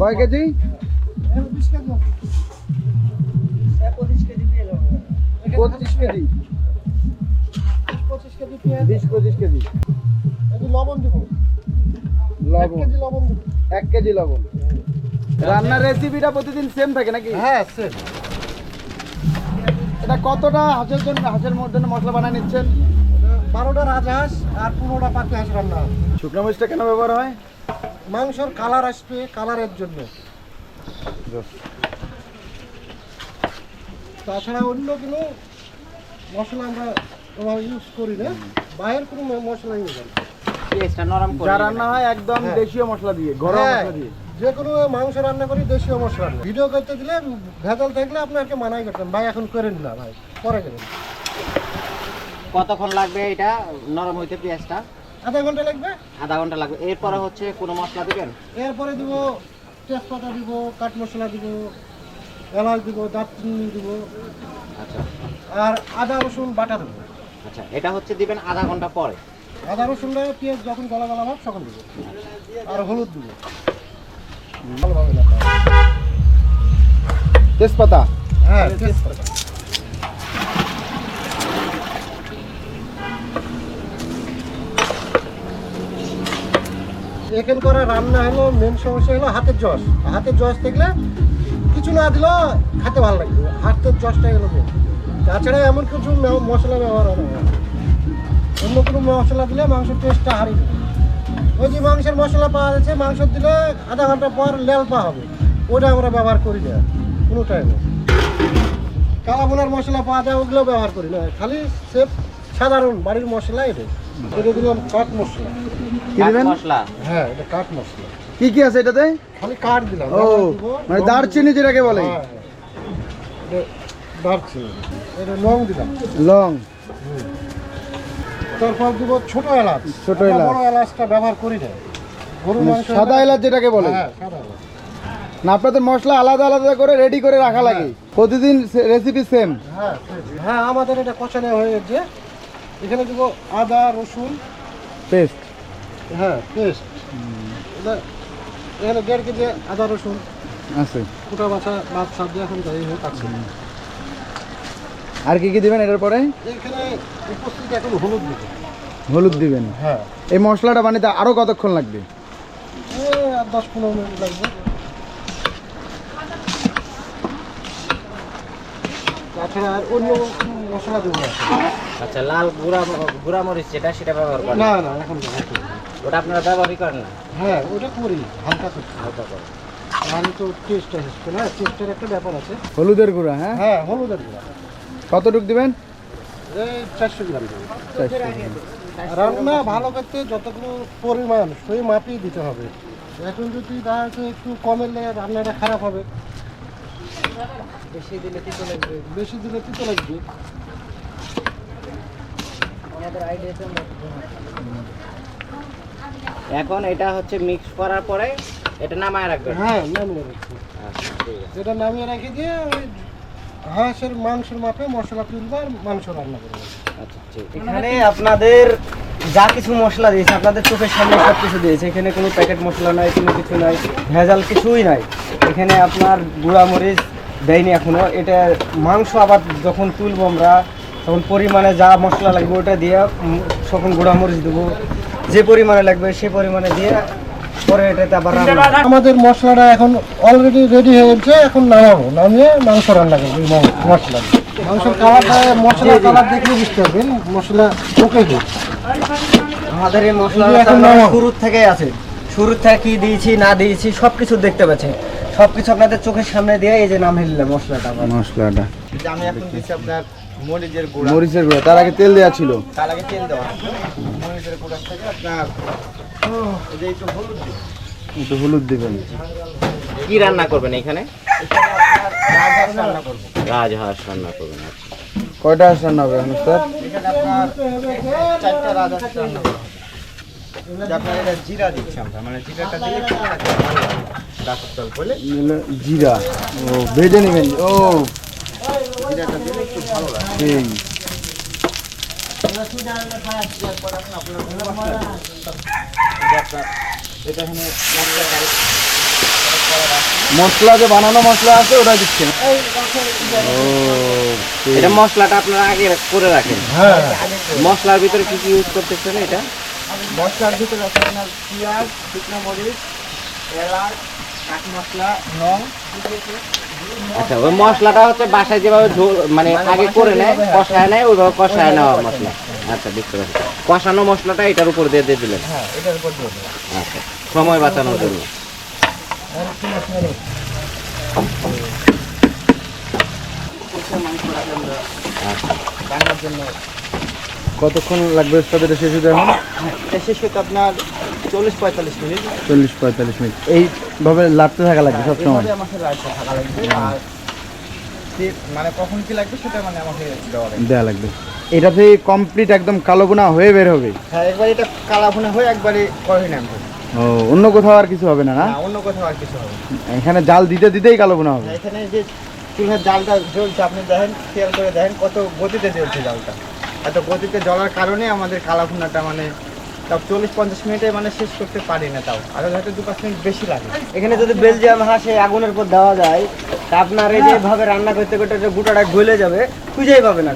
কয় কেজি। পঁচিশ কেজি। বিশ পঁচিশ কেজি। লবণ। দেবো লবণ এক কেজি লবণ। রান্নার রেসিপিটা প্রতিদিন সেম থাকে নাকি? হ্যাঁ সেম এটা কতটা হাঁসের জন্য হাঁসের মধ্যে মশলা বানিয়ে নিচ্ছেন? বারোটা রাজহাঁস আর পনেরোটা পাতি হাঁস রান্না শুকনো মরিচটা কেন ব্যবহার হয়? মাংসর কালার আসবে কালারের জন্য। তাছাড়া অন্য কোনো মশলা আমরা ওভাবে ইউজ করি না। বাইরের কোনো মশলা ইউজ করি না। পেঁয়াজটা নরম করে যা রান্না হয় একদম হ্যাঁ। দেশীয় মশলা দিয়ে গরম হ্যাঁ, মশলা দিয়ে। যে কোনো মাংস রান্না করি দেশীয় মশলা ভিডিও করতে দিলে ভেজাল থাকলে আপনাকে মানাই করতাম ভাই এখন করেন না ভাই। পরে করেন। কতক্ষণ লাগবে এটা? নরম হইতে পেঁয়াজটা? আধা ঘণ্টা লাগবে? আধা ঘণ্টা লাগবে। এরপরে হচ্ছে কোনো মশলা দিবেন? এরপরে দিব তেজপাতা দিব কাঠ মশলা দিব এলাচ দিব দারচিনি দিব আচ্ছা। আর আদা রসুন বাটা দেবো। আচ্ছা এটা হচ্ছে দিবেন আধা ঘণ্টা পরে? আদা রসুনটা পেঁয়াজ যখন গলা গলা ভাব তখন দিব। আর হলুদ দিব। ভালোভাবে না তেজপাতা? হ্যাঁ তেজপাতা। এখানকার রান্না হলো মেন সমস্যা হলো হাতের জস। হাতের জস দেখলে কিছু না দিলেও খেতে ভালো লাগবে। হাতের জসটা হলো মেন তাছাড়া এমন কিছু মশলা ব্যবহার হয় অন্য কোনো মশলা দিলে মাংসের টেস্টটা হারিয়ে যাবে ওই যে মাংসের মশলা পাওয়া যাচ্ছে, মাংস দিলে আধা ঘণ্টা পর লেল পাওয়া হবে। ওটা আমরা ব্যবহার করি না, কোনো টাইমে কালাবোনার মশলা পাওয়া যায়, ওগুলো ব্যবহার করি না। খালি সেফ সাধারণ বাড়ির মশলা এটা এটা দিলাম কাঠ মশলা। কি দিবেন? মশলা? হ্যাঁ এটা কাঠ মশলা। কি কি আছে এটাতে? খালি কাঠ দিলাম। ও মানে দারচিনি যেটাকে বলে। হ্যাঁ। এটা দারচিনি। এটা লং দিলাম। লং। তারপর দিব ছোট এলাচ। ছোট এলাচ। বড় এলাচটা ব্যবহার করি না। গরু মানে মাংস সাদা এলাচ যেটাকে বলে। হ্যাঁ সাদা এলাচ। না আপনাদের মশলা আলাদা আলাদা করে রেডি করে রাখা লাগে। প্রতিদিন রেসিপি সেম হ্যাঁ হ্যাঁ আমাদের এটা কষানো হয়ে গেছে এখানে দিব আদা রসুন। পেস্ট। হ্যাঁ পেস্ট। এটা এখানে দেড় কেজি আদা রসুন। আছে। কুটা বাছা মাছ সবজি এখন যাই হোক আছে। আর কি কি দিবেন এটার পরে? এখানে উপস্থিত এখন হলুদ দিব হলুদ দিবেন। হ্যাঁ। এই মশলাটা বানাতে আরও কতক্ষণ লাগবে? দশ পনেরো মিনিট লাগবে। তাছাড়া আর অন্য কোনো মশলা দেবো না আচ্ছা লাল গুঁড়া গুঁড়া মরিচ যেটা সেটা ব্যবহার করেন? না না এখন না। ওটা আপনারা ব্যবহারই করেন না? হ্যাঁ ওটা করি হালকা করতে হালকা করে তাহলে তো টেস্টটা আসবে না টেস্টের একটা ব্যাপার আছে। হলুদের গুঁড়া হ্যাঁ? হ্যাঁ হলুদের গুঁড়া। কতটুক দিবেন? এই চারশো গ্রাম দেবো চারশো। রান্না ভালো করতে যতগুলো পরিমাণ সেই মাপেই দিতে হবে। এখন যদি দেখা যাচ্ছে একটু কমেলে রান্নাটা খারাপ হবে। বেশি দিলে তিতো লাগবে বেশি দিলে তিতো লাগবে আমাদের এখন এটা হচ্ছে মিক্স করার পরে এটা নামায় রাখবেন? হ্যাঁ নামিয়ে রাখছি। আচ্ছা ঠিক আছে। এটা নামিয়ে রেখে দিয়ে ওই হাঁসের মাংসের মাপে মশলা তুলবো আর মাংস রান্না করব। আচ্ছা ঠিক। এখানে আপনাদের যা কিছু মশলা দিয়েছে আপনাদের চোখের সামনে সব কিছু দিয়েছে। এখানে কোনো প্যাকেট মশলা নাই কোনো কিছু নাই ভেজাল কিছুই নাই। এখানে আপনার গুঁড়া মরিচ দেয়নি এখনও। এটা মাংস আবার যখন তুলবো আমরা তখন পরিমাণে যা মশলা লাগবে ওটা দিয়ে তখন গুঁড়া মরিচ দেবো। যে পরিমাণে লাগবে সে পরিমাণে দিয়ে পরে এটাতে আবার রান্না আমাদের মশলাটা এখন অলরেডি রেডি হয়ে গেছে এখন নামাবো। নামিয়ে মাংস রান্না করব মশলা কালারটা মশলার কালার দেখলে বুঝতে পারবেন মশলা ওকে আমাদের এই মশলা এখন শুরুর থেকে আছে। শুরুর থেকে কি দিয়েছি না দিয়েছি সব কিছু দেখতে পাচ্ছেন। সব কিছু আপনাদের চোখের সামনে দিয়ে এই যে নাম হিললে মশলাটা মশলাটা। যে আমি এখন দিচ্ছি আপনার মরিচের গুঁড়া। মরিচের গুঁড়া তার আগে তেল দেওয়া ছিল। তার আগে তেল দেওয়া। মরিচের গুঁড়া থেকে আপনার এই যে একটু হলুদ। একটু হলুদ দিবেন। কি রান্না করবেন এখানে? রাজহাঁস রান্না করব রাজহাঁস রান্না করবেন আচ্ছা। কয়টা হাঁস রান্না হবে অনুষ্ঠান এখানে আপনার চারটা রাজহাঁস রান্না করব যে আপনার এটা জিরা দিচ্ছি আমরা মানে জিরাটা দিলে জিরা। ও ভেজে নেবেন। ও। জিরাটা দিলে একটু ভালো লাগে। মশলা যে বানানো মশলা আছে ওটা দিচ্ছেন। ও এটা মশলাটা আপনারা আগে করে রাখেন। হ্যাঁ। মশলার ভিতরে কি কি ইউজ করতেছেন এটা? মশলার ভিতরে আছে আপনার পেঁয়াজ শুকনো মরিচ এলাচ আচ্ছা ওই মশলাটা হচ্ছে বাসায় যেভাবে মানে আগে করে নেয় কষায় নেয় ওইভাবে কষায় নেওয়া মশলা। আচ্ছা বুঝতে পারছি। কষানো মশলাটা এটার উপর দিয়ে দিয়ে দিলেন? হ্যাঁ। আচ্ছা সময় বাঁচানোর জন্য। কতক্ষণ লাগবে এটা শেষ হতে এখন? শেষ হতে আপনার চল্লিশ পঁয়তাল্লিশ মিনিট। চল্লিশ পঁয়তাল্লিশ মিনিট এইভাবে লাড়তে থাকা লাগবে সবসময় আমাকে রাখতে থাকা লাগবে। আর মানে কখন কি লাগবে সেটা মানে আমাকে দেওয়া লাগবে। দেওয়া লাগবে। এটাতে কমপ্লিট একদম কালো বোনা হয়ে বের হবে। হ্যাঁ একবার এটা কালা ভুনা হয়ে একবারে করে নামবে ও অন্য কোথাও আর কিছু হবে না না? অন্য কোথাও আর কিছু হবে না। এখানে জাল দিতে দিতেই কালো বোনা হবে। এখানে যে চুলার জালটা জ্বলছে আপনি দেখেন খেয়াল করে দেখেন কত গতিতে জ্বলছে জালটা। এত গতিতে জ্বলার কারণে আমাদের কালা ভুনাটা মানে তাও চল্লিশ পঞ্চাশ মিনিটে মানে শেষ করতে পারি না তাও। আরও হয়তো দু পাঁচ মিনিট বেশি লাগে। এখানে যদি বেলজিয়াম হাঁসে আগুনের উপর দেওয়া যায় তা আপনার এই যেভাবে রান্না করতে করতে গোটাটা গলে যাবে খুঁজেই পাবে না।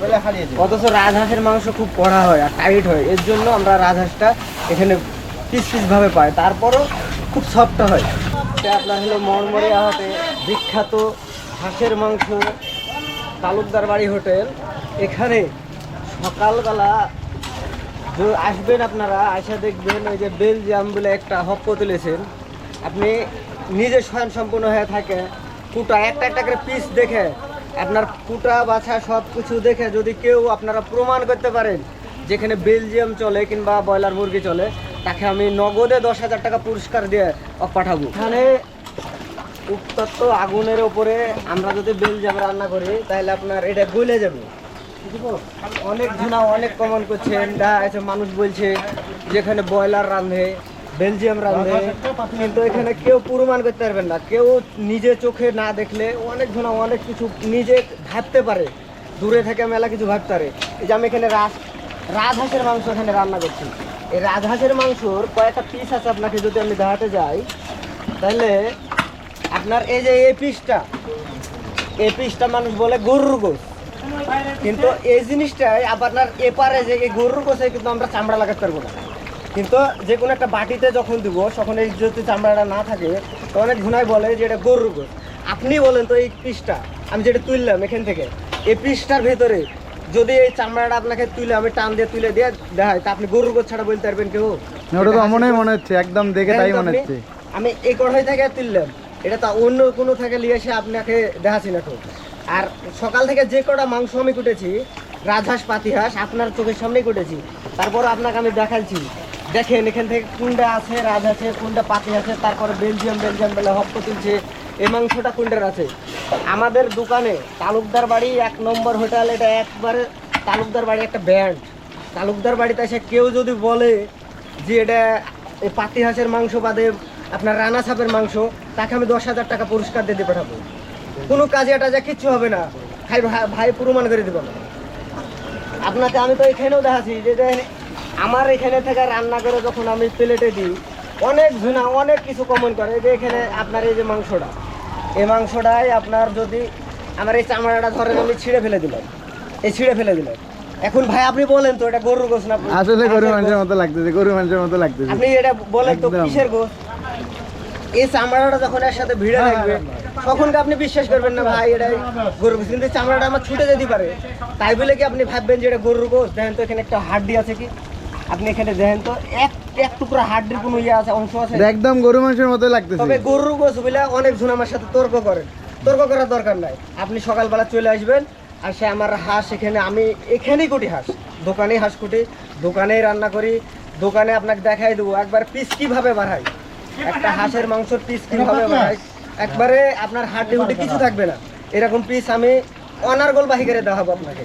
অথচ রাজহাঁসের মাংস খুব কড়া হয় আর টাইট হয়। এর জন্য আমরা রাজহাঁসটা এখানে পিস পিস ভাবে পাই। তারপরও খুব সফট হয়। এটা আপনার হলো মরমরিয়া হাটে বিখ্যাত হাঁসের মাংস তালুকদার বাড়ি হোটেল। এখানে সকালবেলা আসবেন আপনারা আসা দেখবেন ওই যে বেলজিয়াম বলে একটা হপ্প তুলেছেন আপনি নিজে স্বয়ং সম্পূর্ণ হয়ে থাকে কুটা একটা একটা করে পিস দেখে, আপনার কুটা বাছা সব কিছু দেখে যদি কেউ আপনারা প্রমাণ করতে পারেন, যেখানে বেলজিয়াম চলে কিংবা ব্রয়লার মুরগি চলে, তাকে আমি নগদে দশ হাজার টাকা পুরস্কার দিয়ে পাঠাবো। এখানে উত্তপ্ত আগুনের ওপরে আমরা যদি বেলজিয়াম রান্না করি, তাহলে আপনার এটা গলে যাবে। অনেক জনা অনেক কমন করছেন দেখা মানুষ বলছে, যেখানে ব্রয়লার রাঁধে, বেলজিয়াম রাঁধে, কিন্তু এখানে কেউ প্রমাণ করতে পারবেন না। কেউ নিজে চোখে না দেখলে অনেক জনা অনেক কিছু নিজে ভাবতে পারে। দূরে থেকে মেলা কিছু ভাবতে পারে। এই যে আমি এখানে রাজ, রাজহাঁসের মাংস এখানে রান্না করছি। এই রাজহাঁসের মাংসর কয়েকটা পিস আছে আপনাকে যদি আমি দেখাতে যাই, তাহলে আপনার এই যে এই পিসটা এই পিসটা মানুষ বলে গরুর গোস কিন্তু এই জিনিসটাই আপনার এপারে যে এই গরুর গোসে কিন্তু আমরা চামড়া লাগাতে পারব না। কিন্তু যে কোনো একটা বাটিতে যখন দিব তখন এই যদি চামড়াটা না থাকে তো অনেক ঘুনাই বলে যে এটা গরুর গোস আপনি বলেন তো এই পিসটা আমি যেটা তুললাম এখান থেকে এই পিসটার ভেতরে যদি এই চামড়াটা আপনাকে তুলে আমি টান দিয়ে তুলে দিয়ে দেখাই তা আপনি গরুর গোস ছাড়া বলতে পারবেন কেউ? ওটা তো মনেই মনে হচ্ছে একদম দেখে তাই মনে হচ্ছে। আমি এই কড়াই থেকে তুললাম এটা তো অন্য কোনো থেকে নিয়ে এসে আপনাকে দেখাচ্ছি না তো আর সকাল থেকে যে কটা মাংস আমি কুটেছি, রাজহাঁস, পাতিহাঁস, আপনার চোখের সামনেই কুটেছি। তারপর আপনাকে আমি দেখাচ্ছি দেখেন, এখান থেকে কোনটা আছে রাজহাঁসের পাতি আছে তারপরে বেলজিয়াম বেলজিয়াম বেলা হপ্প তুলছে এই মাংসটা কোনটার আছে। আমাদের দোকানে তালুকদার বাড়ি এক নম্বর হোটেল, এটা একবারে তালুকদার বাড়ি একটা ব্যান্ড। তালুকদার বাড়িতে এসে কেউ যদি বলে যে এটা এই পাতি হাঁসের মাংস বাদে আপনার রানা সাপের মাংস, তাকে আমি দশ হাজার টাকা পুরস্কার দিয়ে পাঠাবো। কোনো কাজে টাজে কিচ্ছু হবে না। ভাই ভাই- প্রমাণ করে দেবো। আপনাকে আমি তো এখানেও দেখাচ্ছি যে আমার এখানে থেকে রান্না করে যখন আমি প্লেটে দিই অনেক ঝুনা অনেক কিছু কমন করে। এই যে এখানে আপনার এই যে মাংসটা এই মাংসটাই আপনার যদি আমার এই চামড়াটা ধরেন আমি ছিঁড়ে ফেলে দিলাম। এই ছিঁড়ে ফেলে দিলাম। এখন ভাই আপনি বলেন তো এটা গরুর গোস না? আসলে গরু হাঁসের মানুষের মতো লাগতেছে গরু মানুষের মতো লাগতেছে। আপনি এটা বলেন তো কিসের গোস এই চামড়াটা যখন এর সাথে ভিড়ে থাকবে তখন আপনি বিশ্বাস করবেন না ভাই এটা গরুর কিন্তু চামড়াটা আমার ছুটে যেতে পারে। তাই বলে কি আপনি ভাববেন যে এটা গরুর গোস দেখেন তো এখানে একটা হাড্ডি আছে কি? আপনি এখানে দেখেন তো এক এক টুকরো হাড্ডির কোনো ইয়ে আছে অংশ আছে। একদম গরু মানুষের মতো লাগতেছে। তবে গরুর গোস বলে অনেক জন আমার সাথে তর্ক করেন। তর্ক করার দরকার নাই। আপনি সকালবেলা চলে আসবেন আর সে আমার হাঁস এখানে আমি এখানেই কুটি হাঁস। দোকানেই হাঁস কুটি দোকানেই রান্না করি দোকানে আপনাকে দেখাই দেবো। একবার পিস কীভাবে বাড়াই? একটা হাঁসের মাংসর পিস কীভাবে একবারে আপনার হাড্ডি হুডি কিছু থাকবে না। এরকম পিস আমি অনার্গল বাহি করে দেখাবো আপনাকে।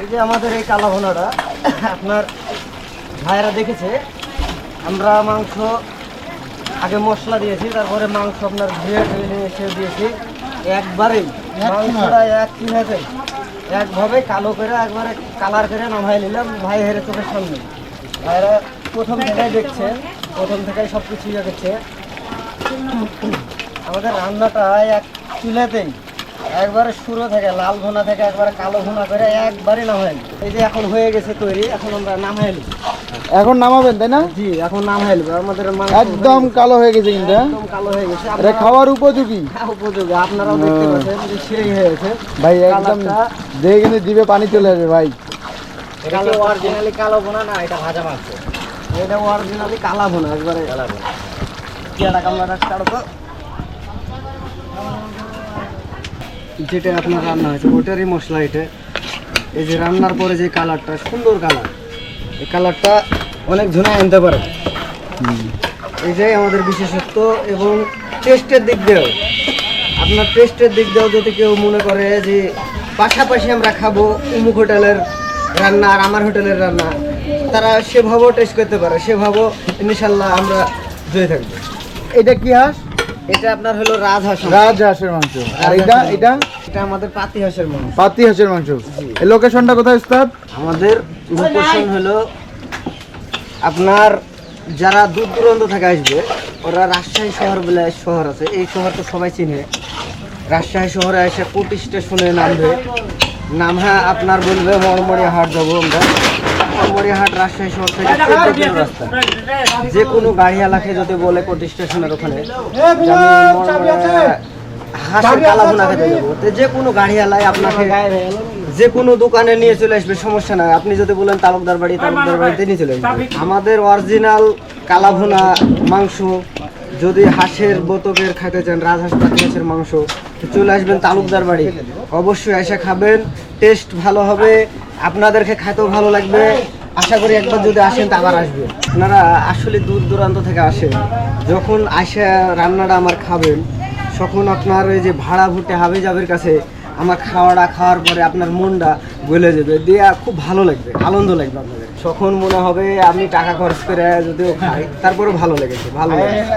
এই যে আমাদের এই কালা ভোনাটা আপনার ভাইয়েরা দেখেছে? আমরা মাংস আগে মশলা দিয়েছি তারপরে মাংস আপনার ধুয়ে ধুয়ে নিয়ে এসে দিয়েছি। একবারেই। মাংসটা এক কীভাবে একভাবে কালো করে একবারে কালার করে নামাই নিলাম ভাই হেরে চোখের সামনে। ভাইরা প্রথম থেকে দেখছে। প্রথম থেকেই সব কিছু ইয়ে করছে। আমাদের রান্নাটা এক চুলাতেই একবারে শুরু থেকে লাল ভুনা থেকে একবারে কালো ভুনা করে একবারে নামাই এই যে এখন হয়ে গেছে তৈরি এখন আমরা নামাই এখন নামাবেন তাই না? জি এখন নামাই নিব আমাদের একদম কালো হয়ে গেছে কিন্তু হ্যাঁ? একদম কালো হয়ে গেছে। এটা খাওয়ার উপযোগী। উপযোগী। আপনারাও দেখতে। পাচ্ছেন যে সেই হয়েছে ভাই একদম দেখে কিন্তু জিভে পানি চলে আসবে ভাই। এটা অরিজিনালি কালো বোনা না এটা ভাজা মাংস এটা অরিজিনালি কালা ভুনা একবারে কালা কামড়া ছাড়ো তো যেটা আপনার রান্না হয়েছে ওটারই মশলা এটা। এই যে রান্নার পরে যে কালারটা সুন্দর কালার। এই কালারটা অনেক ঝুনা আনতে পারে। এইটাই আমাদের বিশেষত্ব এবং টেস্টের দিক দিয়েও। আপনার টেস্টের দিক দিয়েও যদি কেউ মনে করে যে পাশাপাশি আমরা খাব উমুক হোটেলের রান্না আর আমার হোটেলের রান্না তারা সেভাবেও টেস্ট করতে পারে সেভাবেও ইনশাল্লাহ আমরা জয় থাকব। এটা কি হাঁস? এটা আপনার হলো রাজহাঁস রাজ হাঁসের মাংস। আর এটা এটা? এটা আমাদের পাতি হাঁসের মাংস। পাতি হাঁসের মাংস। এই লোকেশনটা কোথায় উস্তাদ? আমাদের লোকেশন হলো আপনার যারা দূর দূরান্ত থেকে আসবে ওরা রাজশাহী শহর বলে শহর আছে এই শহর তো সবাই চিনে। রাজশাহী শহরে এসে কোটি স্টেশনে নামবে। নামহা আপনার বলবে মরমরিয়া হাট যাব আমরা। মরমরিয়া হাট রাজশাহী শহর থেকে রাস্তা। যে কোনো গাড়িওয়ালাকে যদি বলে কোটি স্টেশনের ওখানে হাঁসের কালা ভুনা খেতে যাব। তো যে কোনো গাড়িওয়ালাই আপনাকে যে কোনো দোকানে নিয়ে চলে আসবে সমস্যা নাই। আপনি যদি বলেন তালুকদার বাড়ি তালুকদার বাড়িতে নিয়ে চলে আসবে। আমাদের অরিজিনাল কালাভুনা মাংস যদি হাঁসের বোতকের খেতে চান রাজহাঁস পাতি হাঁসের মাংস তো চলে আসবেন তালুকদার বাড়ি। অবশ্যই এসে খাবেন টেস্ট ভালো হবে, আপনাদেরকে খেতেও ভালো লাগবে। আশা করি একবার যদি আসেন তো আবার আসবে। আপনারা আসলে দূর দূরান্ত থেকে আসেন। যখন আসে রান্নাটা আমার খাবেন, তখন আপনার ওই যে ভাড়া ভুটে হাবি যাবের কাছে আমার খাওয়াটা খাওয়ার পরে আপনার মনটা গলে যাবে। দিয়ে খুব ভালো লাগবে, আনন্দ লাগবে আপনাদের। তখন মনে হবে আমি টাকা খরচ করে যদিও খাই তারপরে ভালো লেগেছে ভালো লেগেছে।